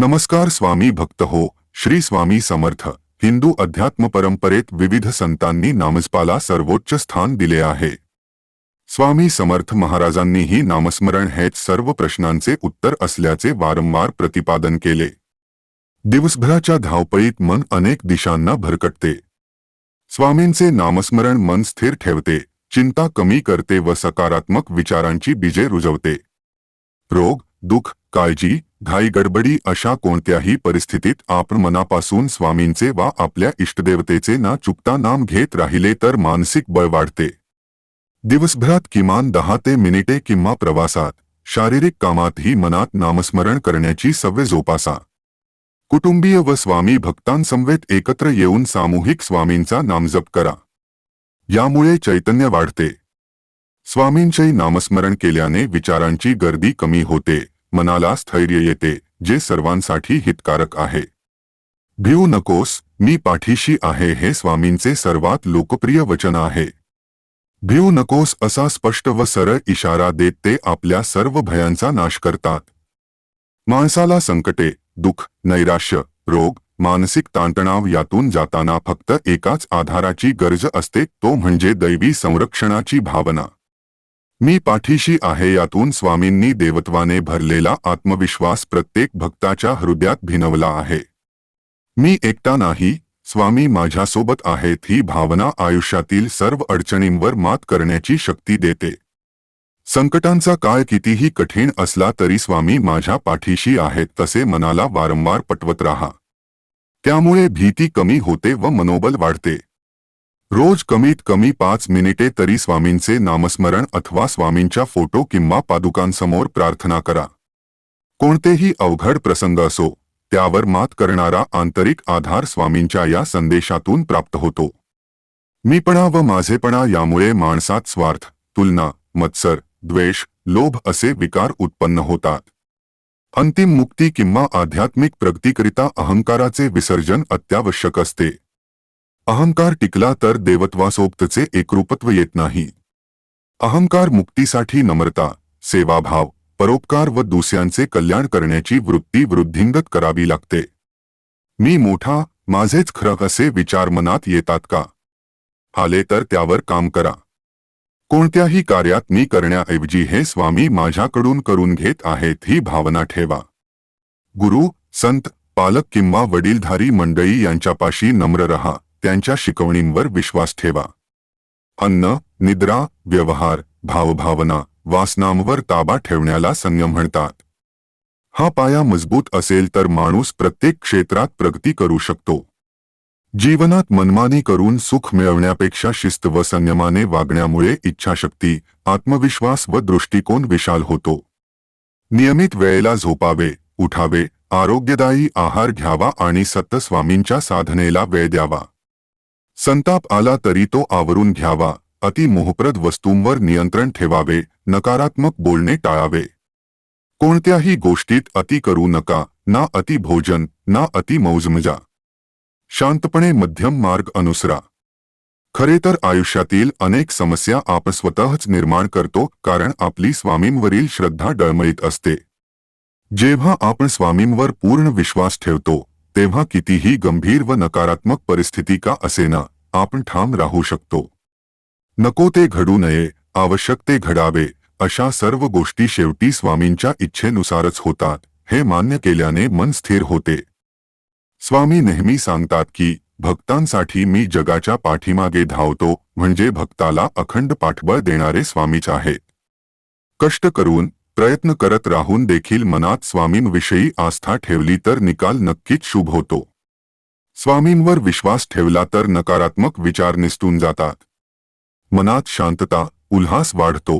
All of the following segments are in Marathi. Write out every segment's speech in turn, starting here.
नमस्कार स्वामी भक्त हो श्री स्वामी समर्थ. हिंदू अध्यात्म परंपरेत विविध संतांनी नामस्पाला सर्वोच्च स्थान दिले आहे. स्वामी समर्थ महाराजांनीही नामस्मरण हेच सर्व प्रश्नांचे उत्तर असल्याचे वारंवार प्रतिपादन केले. दिवसभराच्या धावपळीत मन अनेक दिशांना भरकटते. स्वामींचे नामस्मरण मन स्थिर ठेवते चिंता कमी करते व सकारात्मक विचारांची बीजे रुजवते. रोग दुःख काळजी घाई गडबडी अशा कोणत्याही परिस्थितीत आपण मनापासून स्वामींचे वा आपल्या इष्टदेवतेचे ना चुकता नाम घेत राहिले तर मानसिक बळ वाढते. दिवसभरात किमान दहा ते मिनिटे किंवा प्रवासात शारीरिक कामातही मनात नामस्मरण करण्याची सवय जोपासा. कुटुंबीय व स्वामी भक्तांसमवेत एकत्र येऊन सामूहिक स्वामींचा नामजप करा. यामुळे चैतन्य वाढते. स्वामींचे नामस्मरण केल्याने विचारांची गर्दी कमी होते. मनाला स्थैर्य येते जे सर्वांसाठी हितकारक आहे. भिऊ नकोस मी पाठीशी आहे हे स्वामींचे सर्वात लोकप्रिय वचन आहे. भिऊ नकोस असा स्पष्ट व सरळ इशारा देत ते आपल्या सर्व भयांचा नाश करतात. माणसाला संकटे दुःख नैराश्य रोग मानसिक ताणतणाव यातून जाताना फक्त एकाच आधाराची गरज असते तो म्हणजे दैवी संरक्षणाची भावना. मी पाठीशी आहे यातून स्वामींनी देवत्वाने भरलेला आत्मविश्वास प्रत्येक भक्ताच्या हृदयात भिनवला आहे. मी एकटा नाही स्वामी माझ्यासोबत आहेत ही भावना आयुष्यातील सर्व अडचणींवर मात करण्याची शक्ती देते. संकटांचा काळ कितीही कठीण असला तरी स्वामी माझ्या पाठीशी आहेत तसे मनाला वारंवार पटवत राहा. त्यामुळे भीती कमी होते व मनोबल वाढते. रोज कमीत कमी पाच मिनिटे तरी स्वामींचे नामस्मरण अथवा स्वामींच्या फोटो किंवा पादुकांसमोर प्रार्थना करा. कोणतेही अवघड प्रसंग असो त्यावर मात करणारा आंतरिक आधार स्वामींच्या या संदेशातून प्राप्त होतो. मीपणा व माझेपणा यामुळे माणसात स्वार्थ तुलना मत्सर द्वेष लोभ असे विकार उत्पन्न होतात. अंतिम मुक्ती किंवा आध्यात्मिक प्रगतीकरिता अहंकाराचे विसर्जन अत्यावश्यक असते. अहंकार टिकला तर देवत्वासोबतचे एकरूपत्व येत नाही. अहंकार मुक्तीसाठी नम्रता सेवाभाव परोपकार व दुसऱ्यांचे कल्याण करण्याची वृत्ती वृद्धिंगत करावी लागते. मी मोठा माझेच खरं असे विचार मनात येतात का? आले तर त्यावर काम करा. कोणत्याही कार्यात मी करण्याऐवजी हे स्वामी माझ्याकडून करून घेत आहेत ही भावना ठेवा. गुरु संत पालक किंवा वडीलधारी मंडळी यांच्यापाशी नम्र रहा. त्यांच्या शिकवणींवर विश्वास ठेवा. अन्न निद्रा व्यवहार भावभावना वासनांवर ताबा ठेवण्याला संयम म्हणतात. हा पाया मजबूत असेल तर माणूस प्रत्येक क्षेत्रात प्रगती करू शकतो. जीवनात मनमानी करून सुख मिळवण्यापेक्षा शिस्त व संयमाने वागण्यामुळे इच्छाशक्ती आत्मविश्वास व दृष्टिकोन विशाल होतो. नियमित वेळेला झोपावे उठावे आरोग्यदायी आहार घ्यावा आणि सत्तस्वामींच्या साधनेला वेळ द्यावा. संताप आला तरी तो आवरून घ्यावा. अति मोहप्रद वस्तूंवर नियंत्रण ठेवावे. नकारात्मक बोलणे टाळावे. कोणत्याही गोष्टीत अति करू नका. ना अति भोजन ना अति मौजमजा. शांतपणे मध्यम मार्ग अनुसरा. खरे तर आयुष्यातील अनेक समस्या आपण स्वतःच निर्माण करतो कारण आपली स्वामींवरील श्रद्धा डळमळीत असते. जेव्हा आपण स्वामींवर पूर्ण विश्वास ठेवतो तेव्हा कितीही गंभीर व नकारात्मक परिस्थिती का असेना आपण ठाम राहू शकतो. नको ते घडू नये आवश्यक ते घडावे अशा सर्व गोष्टी शेवटी स्वामींच्या इच्छेनुसारच होतात हे मान्य केल्याने मन स्थिर होते. स्वामी नेहमी सांगतात की भक्तांसाठी मी जगाच्या पाठीमागे धावतो म्हणजे भक्ताला अखंड पाठबळ देणारे स्वामीच आहे कष्ट करून प्रयत्न करत राहून देखील मनात स्वामींविषयी आस्था ठेवली तर निकाल नक्कीच शुभ होतो. स्वामींवर विश्वास ठेवला तर नकारात्मक विचार निसटून जातात. मनात शांतता उल्हास वाढतो.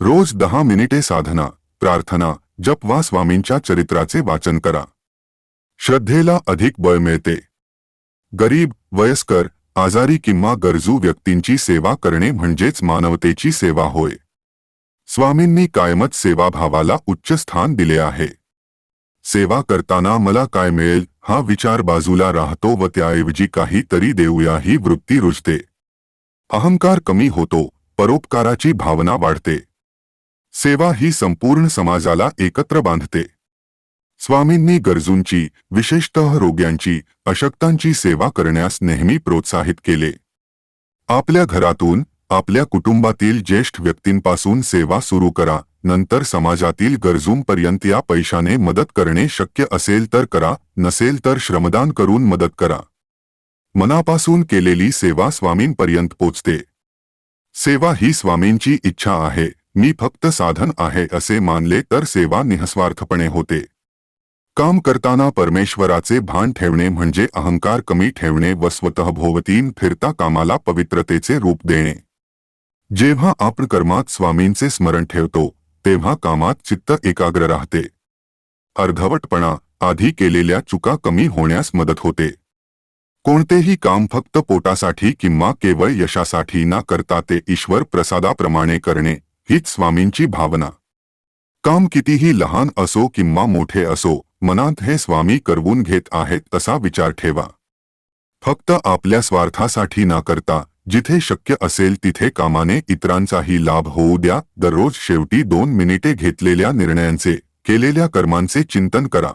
रोज दहा मिनिटे साधना प्रार्थना जप वा स्वामींच्या चरित्राचे वाचन करा. श्रद्धेला अधिक बळ मिळते. गरीब वयस्कर आजारी किंवा गरजू व्यक्तींची सेवा करणे म्हणजेच मानवतेची सेवा होय. स्वामींनी कायमच सेवाभावाला उच्च स्थान दिले आहे. सेवा करताना मला काय मिळेल हा विचार बाजूला राहतो व त्याऐवजी काहीतरी देऊया ही वृत्ती रुजते. अहंकार कमी होतो परोपकाराची भावना वाढते. सेवा ही संपूर्ण समाजाला एकत्र बांधते. स्वामींनी गरजूंची विशेषतः रोग्यांची अशक्तांची सेवा करण्यास नेहमी प्रोत्साहित केले. आपल्या घरातून आपल्या कुटुंबातील ज्येष्ठ व्यक्तींपासून सेवा सुरू करा. नंतर समाजातील गरजूंपर्यंत या पैशाने मदत करणे शक्य असेल तर करा नसेल तर श्रमदान करून मदत करा. मनापासून केलेली सेवा स्वामींपर्यंत पोचते. सेवा ही स्वामींची इच्छा आहे. मी फक्त साधन आहे असे मानले तर सेवा निःस्वार्थपणे होते. काम करताना परमेश्वराचे भान ठेवणे म्हणजे अहंकार कमी ठेवणे व स्वतः भोवतीन फिरता कामाला पवित्रतेचे रूप देणे. जेव्हा आपण कर्मात स्वामींचे स्मरण ठेवतो कामात चित्त एकाग्र राहते. अर्धवटपणा आधी केलेल्या चुका कमी होण्यास मदत होते. कोणतेही काम फक्त पोटासाठी किंवा केवळ यशासाठी ना करता ते ईश्वर करणे, हीच स्वामींची भावना. काम कितीही लहान असो किंवा मोठे असो, मनात हे स्वामी करवून घेत आहेत असा विचार ठेवा. फक्त आपल्या स्वार्थासाठी ना करता जिथे शक्य असेल तिथे कामाने इतरांचाही लाभ होऊ द्या. दररोज शेवटी दोन मिनिटे घेतलेल्या निर्णयांचे केलेल्या कर्मांचे चिंतन करा.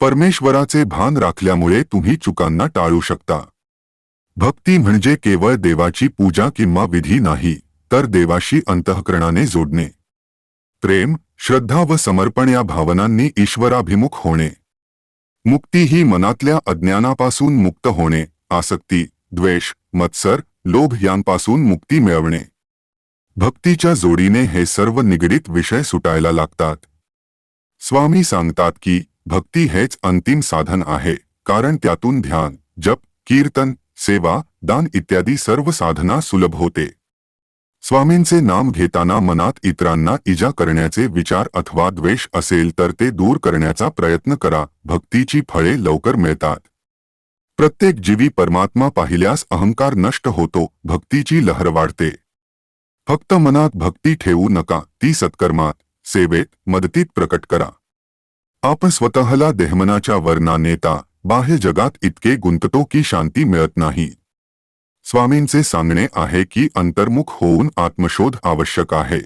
परमेश्वराचे भान राखल्यामुळे तुम्ही चुकांना टाळू शकता. भक्ती म्हणजे केवळ देवाची पूजा किंवा विधी नाही तर देवाशी अंतःकरणाने जोडणे. प्रेम श्रद्धा व समर्पण या भावनांनी ईश्वराभिमुख होणे. मुक्ती ही मनातल्या अज्ञानापासून मुक्त होणे. आसक्ती द्वेष मत्सर लोभ यांपासून मुक्ती मिळवणे. भक्तीच्या जोडीने हे सर्व निगडीत विषय सुटायला लागतात. स्वामी सांगतात की भक्ती हेच अंतिम साधन आहे कारण त्यातून ध्यान जप कीर्तन सेवा दान इत्यादी सर्व साधना सुलभ होते. स्वामींचे नाम घेताना मनात इतरांना इजा करण्याचे विचार अथवा द्वेष असेल तर ते दूर करण्याचा प्रयत्न करा भक्तीची फळे लवकर मिळतात. प्रत्येक जीवी परमात्मा पाहिल्यास अहंकार नष्ट होतो भक्तीची लहर वाढते. फक्त मनात भक्ती ठेवू नका ती सत्कर्मात सेवेत मदतीत प्रकट करा. आपण स्वतःला देहमनाच्या वर्णा नेता बाह्य जगात इतके गुंततो की शांती मिळत नाही. स्वामींचे सांगणे आहे की अंतर्मुख होऊन आत्मशोध आवश्यक आहे.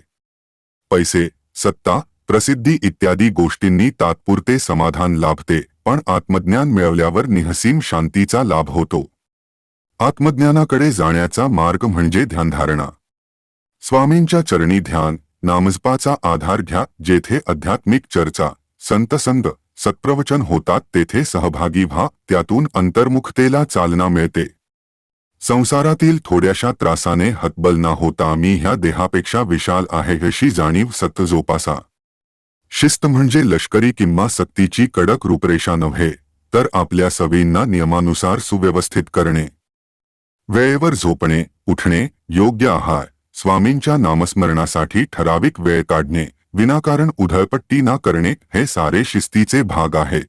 पैसे सत्ता प्रसिद्धी इत्यादी गोष्टींनी तात्पुरते समाधान लाभते. पण आत्मज्ञान मिळवल्यावर निहसीम शांतीचा लाभ होतो. आत्मज्ञानाकडे जाण्याचा मार्ग म्हणजे ध्यानधारणा. स्वामींच्या चरणी ध्यान नामजपाचा आधार घ्या जेथे आध्यात्मिक चर्चा संतसंग सत्प्रवचन होतात तेथे सहभागी व्हा त्यातून अंतर्मुखतेला चालना मिळते. संसारातील थोड्याशा त्रासाने हतबल न होता मी ह्या देहापेक्षा विशाल आहे अशी जाणीव सत जोपासा. शिस्त म्हणजे लष्करी किंवा सक्तीची कडक रूपरेषा नव्हे तर आपल्या सवींना नियमानुसार सुव्यवस्थित करणे. वेळेवर झोपणे उठणे योग्य आहार स्वामींच्या नामस्मरणासाठी ठराविक वेळ काढणे विनाकारण उधळपट्टी ना करणे हे सारे शिस्तीचे भाग आहेत.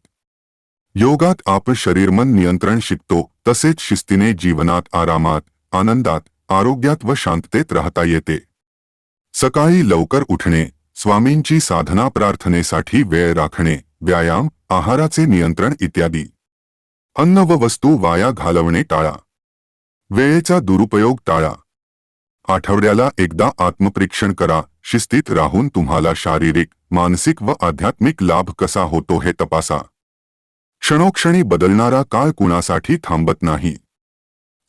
योगात आपण शरीरमन नियंत्रण शिकतो तसेच शिस्तीने जीवनात आरामात आनंदात आरोग्यात व शांततेत राहता येते. सकाळी लवकर उठणे स्वामींची साधना प्रार्थनेसाठी वेळ राखणे व्यायाम आहाराचे नियंत्रण इत्यादी. अन्न व वस्तू वाया घालवणे टाळा. वेळेचा दुरुपयोग टाळा. आठवड्याला एकदा आत्मपरीक्षण करा शिस्तीत राहून तुम्हाला शारीरिक मानसिक व आध्यात्मिक लाभ कसा होतो हे तपासा. क्षणोक्षणी बदलणारा काळ कुणासाठी थांबत नाही.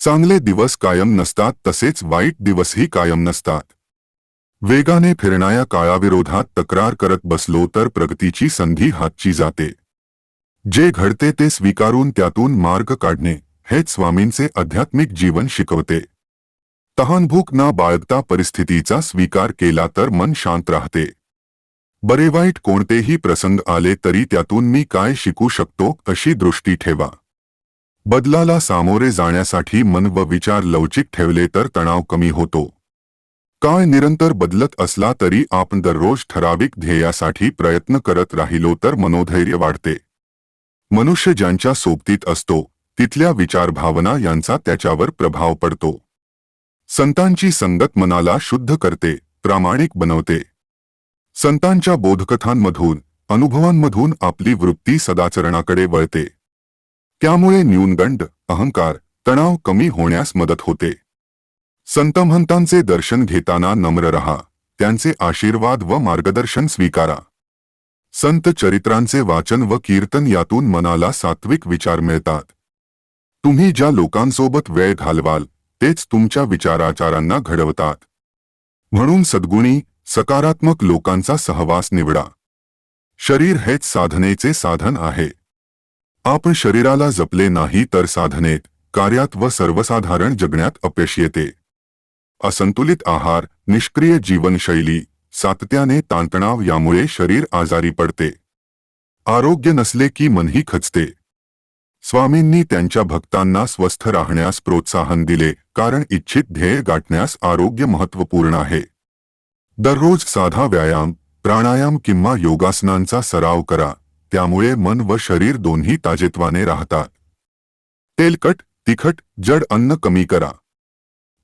चांगले दिवस कायम नसतात तसेच वाईट दिवसही कायम नसतात. वेगाने फिरणाऱ्या काळाविरोधात तक्रार करत बसलो तर प्रगतीची संधी हातची जाते. जे घडते ते स्वीकारून त्यातून मार्ग काढणे हेच स्वामींचे आध्यात्मिक जीवन शिकवते. तहानभूक ना बाळगता परिस्थितीचा स्वीकार केला तर मन शांत राहते. बरे वाईट कोणतेही प्रसंग आले तरी त्यातून मी काय शिकू शकतो अशी दृष्टी ठेवा. बदलाला सामोरे जाण्यासाठी मन व विचार लवचिक ठेवले तर तणाव कमी होतो. काळ निरंतर बदलत असला तरी आपण दररोज ठराविक ध्येयासाठी प्रयत्न करत राहिलो तर मनोधैर्य वाढते. मनुष्य ज्यांच्या सोबतीत असतो तिथल्या विचारभावना यांचा त्याच्यावर प्रभाव पडतो. संतांची संगत मनाला शुद्ध करते प्रामाणिक बनवते. संतांच्या बोधकथांमधून अनुभवांमधून आपली वृत्ती सदाचरणाकडे वळते. त्यामुळे न्यूनगंड अहंकार तणाव कमी होण्यास मदत होते. संतमहंतांचे दर्शन घेताना नम्र रहा त्यांचे आशीर्वाद व मार्गदर्शन स्वीकारा. संत चरित्रांचे वाचन व कीर्तन यातून मनाला सात्विक विचार मिळतात. तुम्ही ज्या लोकांसोबत वेळ घालवाल तेच तुमच्या विचाराचारांना घडवतात. म्हणून सद्गुणी सकारात्मक लोकांचा सहवास निवडा. शरीर हेच साधनेचे साधन आहे. आपण शरीराला जपले नाही तर साधनेत कार्यात व सर्वसाधारण जगण्यात अपयश येते. असंतुलित आहार निष्क्रिय जीवनशैली सातत्याने ताणतणाव यामुळे शरीर आजारी पडते. आरोग्य नसले की मनही खचते. स्वामींनी त्यांच्या भक्तांना स्वस्थ राहण्यास प्रोत्साहन दिले कारण इच्छित ध्येय गाठण्यास आरोग्य महत्त्वपूर्ण आहे. दररोज साधा व्यायाम प्राणायाम किंवा योगासनांचा सराव करा त्यामुळे मन व शरीर दोन्ही ताजेत्वाने राहतात. तेलकट तिखट जड अन्न कमी करा.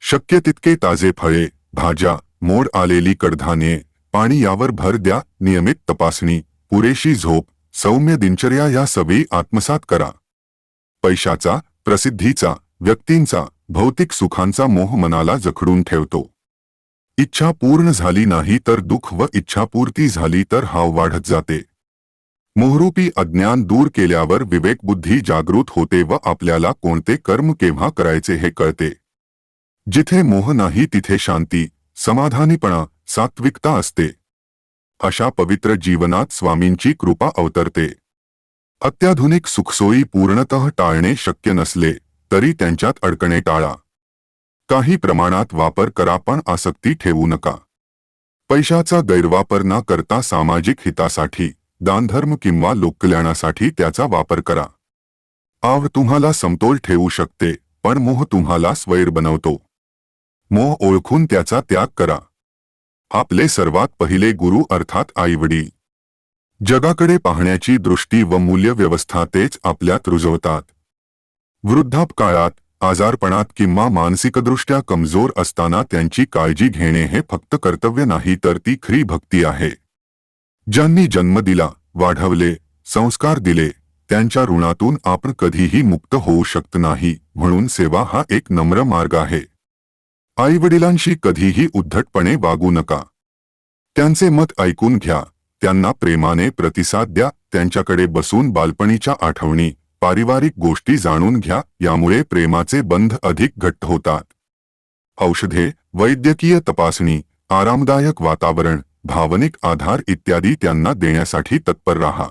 शक्य तितके ताजे फळे भाज्या मोड आलेली कडधान्ये पाणी यावर भर द्या नियमित तपासणी पुरेशी झोप सौम्य दिनचर्या या सवयी आत्मसात करा. पैशाचा प्रसिद्धीचा व्यक्तींचा भौतिक सुखांचा मोह मनाला जखडून ठेवतो. इच्छा पूर्ण झाली नाही तर दुःख व इच्छापूर्ती झाली तर हाव वाढत जाते. मोहरूपी अज्ञान दूर केल्यावर विवेकबुद्धी जागृत होते व आपल्याला कोणते कर्म केव्हा करायचे हे कळते. जिथे मोह नाही तिथे शांती समाधानीपणा सात्विकता असते. अशा पवित्र जीवनात स्वामींची कृपा अवतरते. अत्याधुनिक सुखसोयी पूर्णतः टाळणे शक्य नसले तरी त्यांच्यात अडकणे टाळा. काही प्रमाणात वापर करा पण आसक्ती ठेवू नका. पैशाचा गैरवापर न करता सामाजिक हितासाठी दानधर्म किंवा लोककल्याणासाठी त्याचा वापर करा. आव तुम्हाला समतोल ठेवू शकते पण मोह तुम्हाला स्वैर बनवतो. मोह ओळखून त्याचा त्याग करा. आपले सर्वात पहिले गुरु अर्थात आईवडील. जगाकडे पाहण्याची दृष्टी व मूल्यव्यवस्था तेच आपल्यात रुजवतात. वृद्धापकाळात आजारपणात किंवा मानसिकदृष्ट्या कमजोर असताना त्यांची काळजी घेणे हे फक्त कर्तव्य नाही तर ती खरी भक्ती आहे. ज्यांनी जन्म दिला वाढवले संस्कार दिले त्यांच्या ऋणातून आपण कधीही मुक्त होऊ शकत नाही म्हणून सेवा हा एक नम्र मार्ग आहे. आईवडिलांशी कधीही उद्धटपणे वागू नका. त्यांचे मत ऐकून घ्या. त्यांना प्रेमाने प्रतिसाद द्या. त्यांच्याकडे बसून बालपणीच्या आठवणी पारिवारिक गोष्टी जाणून घ्या. यामुळे प्रेमाचे बंध अधिक घट्ट होतात. औषधे वैद्यकीय तपासणी आरामदायक वातावरण भावनिक आधार इत्यादी त्यांना देण्यासाठी तत्पर राहा.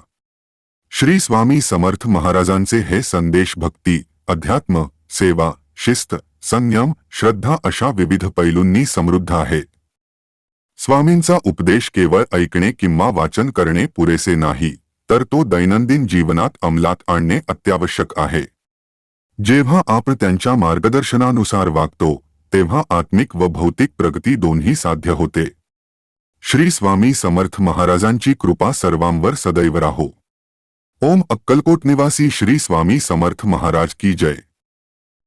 श्री स्वामी समर्थ महाराजांचे हे संदेश भक्ती अध्यात्म सेवा शिस्त संयम, श्रद्धा अशा विविध पैलूंनी समृद्ध आहेत स्वामींचा उपदेश केवळ ऐकणे किंवा वाचन करणे पुरेसे नाही, तर तो दैनंदिन जीवनात अंमलात आणणे अत्यावश्यक आहे. जेव्हा आपण त्यांच्या मार्गदर्शनानुसार वागतो, तेव्हा आत्मिक व भौतिक प्रगती दोन्ही साध्य होते. श्री स्वामी समर्थ महाराजांची कृपा सर्वांवर सदैव राहो. ओम अक्कलकोट निवासी श्री स्वामी समर्थ महाराज की जय.